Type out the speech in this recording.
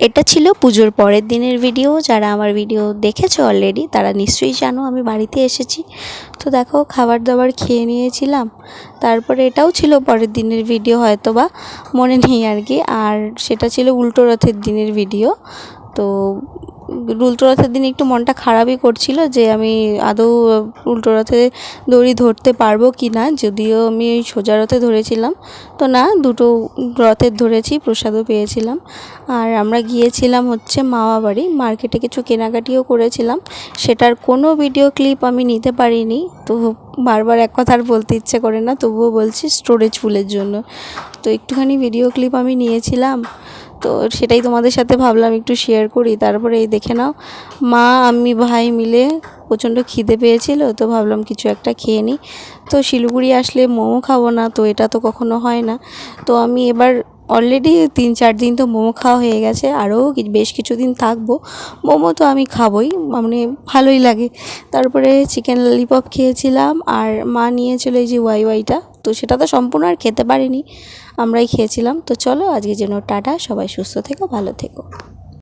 এটা ছিল পুজোর পরের দিনের ভিডিও যারা আমার ভিডিও দেখেছ অলরেডি তারা নিশ্চয়ই জানো আমি বাড়িতে এসেছি। তো দেখো খাবার দাবার খেয়ে নিয়েছিলাম। তারপরে এটাও ছিল পরের দিনের ভিডিও হয়তো বা মনে নেই আর কি। আর সেটা ছিল উল্টো রথের দিনের ভিডিও তো উল্টো রথের দিন একটু মনটা খারাপই করছিল যে আমি আদৌ উল্টো রথে দড়ি ধরতে পারব কি না, যদিও আমি ওই সোজা রথে ধরেছিলাম। তো না, দুটো রথের ধরেছি, প্রসাদও পেয়েছিলাম। আর আমরা গিয়েছিলাম হচ্ছে মামা বাড়ি, মার্কেটে কিছু কেনাকাটিও করেছিলাম। সেটার কোনো ভিডিও ক্লিপ আমি নিতে পারিনি, তো বারবার এক কথা আর বলতে ইচ্ছে করে না, তবুও বলছি স্টোরেজ ফুলের জন্য। তো একটুখানি ভিডিও ক্লিপ আমি নিয়েছিলাম। তো সেটাই তোমাদের সাথে ভাবলাম একটু শেয়ার করি। তারপরে এই দেখে নাও, মা, আমি, ভাই মিলে প্রচণ্ড খিদে পেয়েছিল, তো ভাবলাম কিছু একটা খেয়ে নিই তো শিলিগুড়ি আসলে মোমো খাব না, তো এটা তো কখনো হয় না। তো আমি এবার অলরেডি তিন, চার দিন তো মোমো খাওয়া হয়ে গেছে, আরও বেশ কিছু দিন থাকব। মোমো তো আমি খাবই মানে ভালোই লাগে। তারপরে চিকেন ললিপপ খেয়েছিলাম, আর মা নিয়ে চলে যে ওয়াই ওয়াইটা তো সেটা তো সম্পূর্ণ আর খেতে পারিনি, আমরাই খেয়েছিলাম। তো চলো আজকের জন্য টাটা, সবাই সুস্থ থেকো, ভালো থেকো।